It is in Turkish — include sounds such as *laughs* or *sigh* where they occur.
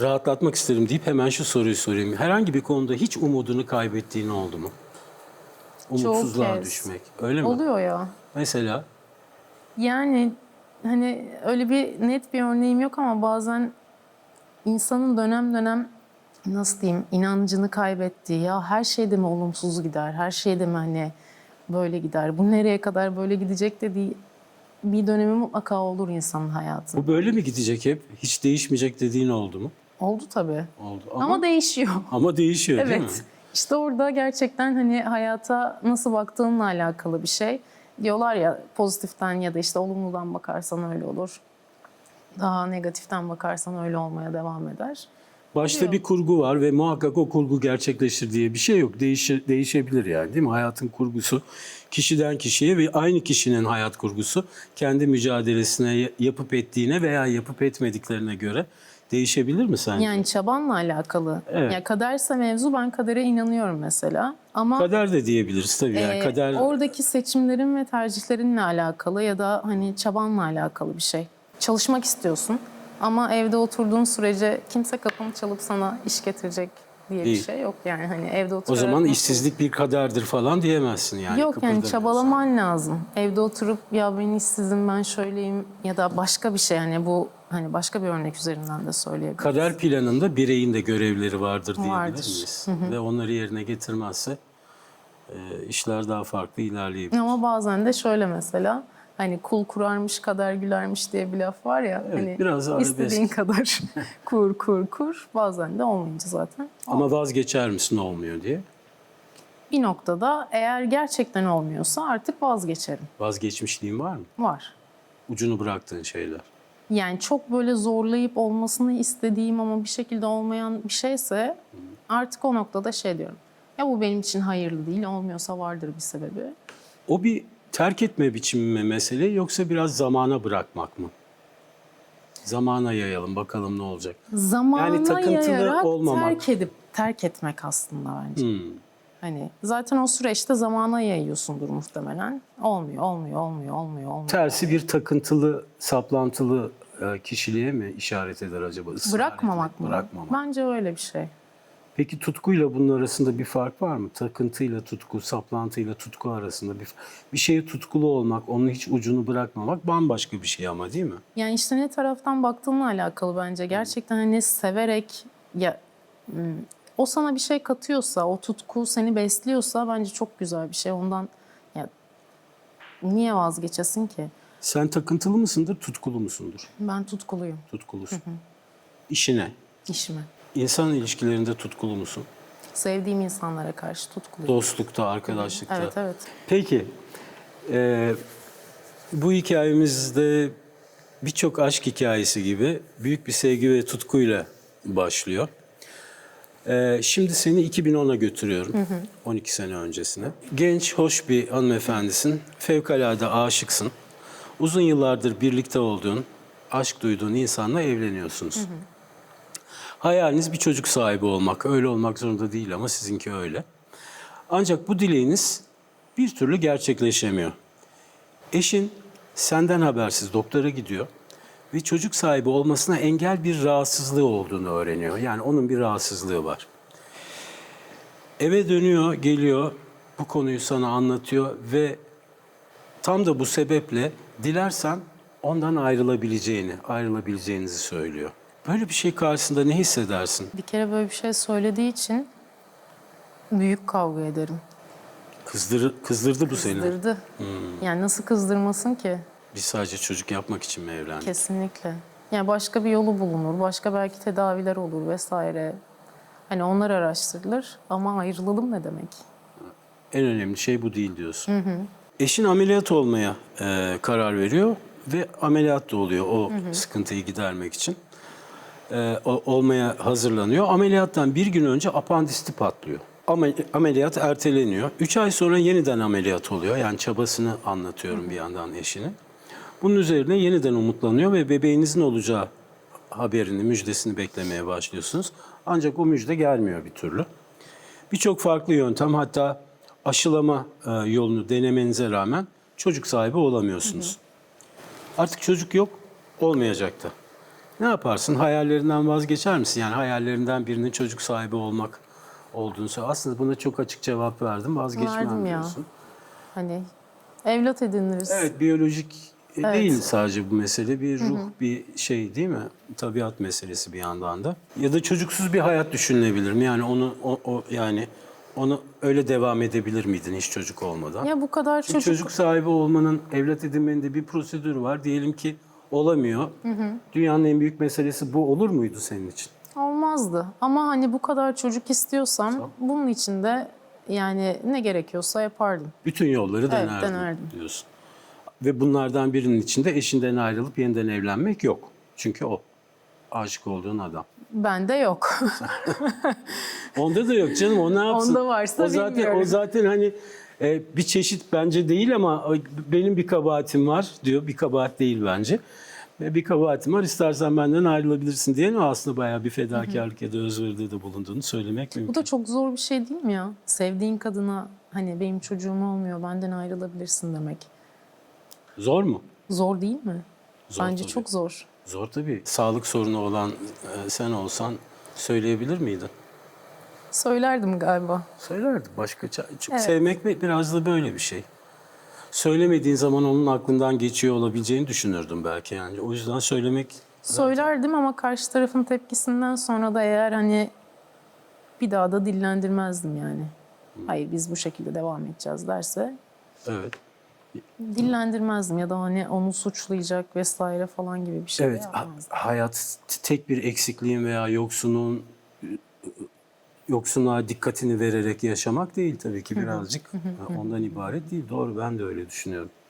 rahatlatmak isterim deyip hemen şu soruyu sorayım. Herhangi bir konuda hiç umudunu kaybettiğin oldu mu? Umutsuzluğa kez. düşmek. Öyle mi? Oluyor ya. Mesela Yani hani öyle bir net bir örneğim yok ama bazen insanın dönem dönem nasıl diyeyim inancını kaybettiği ya her şeyde mi olumsuz gider, her şeyde mi hani böyle gider, bu nereye kadar böyle gidecek dediği bir dönemi mutlaka olur insanın hayatında. bu böyle mi gidecek hep? Hiç değişmeyecek dediğin oldu mu? Oldu tabii. Oldu. Ama, Ama, değişiyor. ama değişiyor değil mi? Evet. İşte orada gerçekten hani hayata nasıl baktığınla alakalı bir şey. Diyorlar ya pozitiften ya da işte olumludan bakarsan öyle olur. Daha negatiften bakarsan öyle olmaya devam eder. Başta bir kurgu var ve muhakkak o kurgu gerçekleşir diye bir şey yok. Değişir, değişebilir yani değil mi? Hayatın kurgusu kişiden kişiye ve aynı kişinin hayat kurgusu kendi mücadelesine ya- yapıp ettiğine veya yapıp etmediklerine göre değişebilir mi sence? Yani çabanla alakalı. Evet. Ya kaderse mevzu ben kadere inanıyorum mesela. Ama Kader de diyebiliriz tabii. Yani e, kader oradaki seçimlerin ve tercihlerinle alakalı ya da hani çabanla alakalı bir şey. Çalışmak istiyorsun ama evde oturduğun sürece kimse kapını çalıp sana iş getirecek diye Değil. bir şey yok yani hani evde o oturarak zaman nasıl- işsizlik bir kaderdir falan diyemezsin yani. Yok yani çabalaman lazım. Evde oturup ya ben işsizim ben şöyleyim ya da başka bir şey hani bu hani başka bir örnek üzerinden de söyleyebilirim. Kader planında bireyin de görevleri vardır diyebilir Vardır. miyiz? Ve onları yerine getirmezse e, işler daha farklı ilerleyebilir. Ama bazen de şöyle mesela hani kul kurarmış kader gülermiş diye bir laf var ya Evet, hani biraz arabesk. istediğin kadar *laughs* kur kur kur bazen de olmayınca zaten. Ama vazgeçer misin olmuyor diye. Bir noktada eğer gerçekten olmuyorsa artık vazgeçerim. Vazgeçmişliğin var mı? Var. Ucunu bıraktığın şeyler. Yani çok böyle zorlayıp olmasını istediğim ama bir şekilde olmayan bir şeyse artık o noktada şey diyorum. Ya bu benim için hayırlı değil, olmuyorsa vardır bir sebebi. O bir terk etme biçimi mi mesele yoksa biraz zamana bırakmak mı? Zamana yayalım bakalım ne olacak. Zamana Yani takıntılı yayarak olmamak. terk edip terk etmek aslında bence. Hmm. Hani zaten o süreçte zamana yayıyorsundur muhtemelen. Olmuyor, olmuyor, olmuyor, olmuyor, olmuyor. Tersi bir takıntılı, saplantılı e, kişiliğe mi işaret eder acaba? Israr Bırakmamak etmek, mı? Bırakmamak. Bence öyle bir şey. Peki tutkuyla bunun arasında bir fark var mı? Takıntıyla tutku, saplantıyla tutku arasında bir bir şeye tutkulu olmak, onun hiç ucunu bırakmamak bambaşka bir şey ama değil mi? Yani işte ne taraftan baktığınla alakalı bence. Gerçekten hani severek ya o sana bir şey katıyorsa, o tutku seni besliyorsa bence çok güzel bir şey. Ondan ya niye vazgeçesin ki? Sen takıntılı mısındır, tutkulu musundur? Ben tutkuluyum Tutkulusun. İşine, işime. insan ilişkilerinde tutkulu musun? Sevdiğim insanlara karşı tutkuluyum. Dostlukta, arkadaşlıkta. Evet evet. Peki, e, bu hikayemizde birçok aşk hikayesi gibi büyük bir sevgi ve tutkuyla başlıyor. E, şimdi seni 2010'a götürüyorum, 12 sene öncesine. Genç, hoş bir hanımefendisin, fevkalade aşıksın. Uzun yıllardır birlikte olduğun, aşk duyduğun insanla evleniyorsunuz. Hayaliniz bir çocuk sahibi olmak. Öyle olmak zorunda değil ama sizinki öyle. Ancak bu dileğiniz bir türlü gerçekleşemiyor. Eşin senden habersiz doktora gidiyor ve çocuk sahibi olmasına engel bir rahatsızlığı olduğunu öğreniyor. Yani onun bir rahatsızlığı var. Eve dönüyor, geliyor, bu konuyu sana anlatıyor ve tam da bu sebeple dilersen ondan ayrılabileceğini, ayrılabileceğinizi söylüyor. Böyle bir şey karşısında ne hissedersin? Bir kere böyle bir şey söylediği için büyük kavga ederim. Kızdır, kızdırdı bu seni. Kızdırdı. Yani nasıl kızdırmasın ki? Biz sadece çocuk yapmak için mi evlendik? Kesinlikle. Yani başka bir yolu bulunur, başka belki tedaviler olur vesaire. Hani onlar araştırılır ama ayrılalım ne demek? En önemli şey bu değil diyorsun. Eşin ameliyat olmaya e, karar veriyor ve ameliyat da oluyor o sıkıntıyı gidermek için. E, o- olmaya hazırlanıyor. Ameliyattan bir gün önce apandisti patlıyor. Ama ameliyat erteleniyor. Üç ay sonra yeniden ameliyat oluyor. Yani çabasını anlatıyorum bir yandan eşinin. Bunun üzerine yeniden umutlanıyor ve bebeğinizin olacağı haberini, müjdesini beklemeye başlıyorsunuz. Ancak o müjde gelmiyor bir türlü. Birçok farklı yöntem hatta aşılama e, yolunu denemenize rağmen çocuk sahibi olamıyorsunuz. Artık çocuk yok, olmayacak da. Ne yaparsın? Hayallerinden vazgeçer misin? Yani hayallerinden birinin çocuk sahibi olmak olduğunu söyle. Aslında buna çok açık cevap verdim. Vazgeçmem Verdim ya. diyorsun. Hani evlat ediniriz. Evet, biyolojik Evet. değil sadece bu mesele. Bir ruh, bir şey değil mi? Tabiat meselesi bir yandan da. Ya da çocuksuz bir hayat düşünülebilir mi? Yani onu o, o yani onu öyle devam edebilir miydin hiç çocuk olmadan? Ya bu kadar Çünkü çocuk, çocuk sahibi olmanın, evlat edinmenin de bir prosedürü var. Diyelim ki olamıyor. Dünyanın en büyük meselesi bu olur muydu senin için? olmazdı. Ama hani bu kadar çocuk istiyorsam bunun için de yani ne gerekiyorsa yapardım. Bütün yolları denerdim, denerdim. diyorsun. Ve bunlardan birinin içinde eşinden ayrılıp yeniden evlenmek yok. Çünkü o aşık olduğun adam. Bende yok. *laughs* Onda da yok canım. O ne yapsın? Onda varsa o zaten, bilmiyorum. O zaten hani e, bir çeşit bence değil ama o, benim bir kabahatim var diyor. Bir kabahat değil bence. Ve bir kabahatim var. İstersen benden ayrılabilirsin diye aslında bayağı bir fedakarlık ya da özveride de bulunduğunu söylemek mümkün. Bu da çok zor bir şey değil mi ya? Sevdiğin kadına hani benim çocuğum olmuyor benden ayrılabilirsin demek. Zor mu? Zor değil mi? Zor Bence tabii. çok zor. Zor tabii. Sağlık sorunu olan e, sen olsan söyleyebilir miydin? Söylerdim galiba. Söylerdim. Başka ça- çünkü Evet. sevmek bi- biraz da böyle bir şey. Söylemediğin zaman onun aklından geçiyor olabileceğini düşünürdüm belki yani. O yüzden söylemek Söylerdim ama karşı tarafın tepkisinden sonra da eğer hani bir daha da dillendirmezdim yani. Hayır biz bu şekilde devam edeceğiz derse evet. Dillendirmezdim ya da hani onu suçlayacak vesaire falan gibi bir şey Evet, yapmazdım. hayat tek bir eksikliğin veya yoksunun yoksunluğa dikkatini vererek yaşamak değil tabii ki birazcık ondan ibaret değil. Doğru ben de öyle düşünüyorum.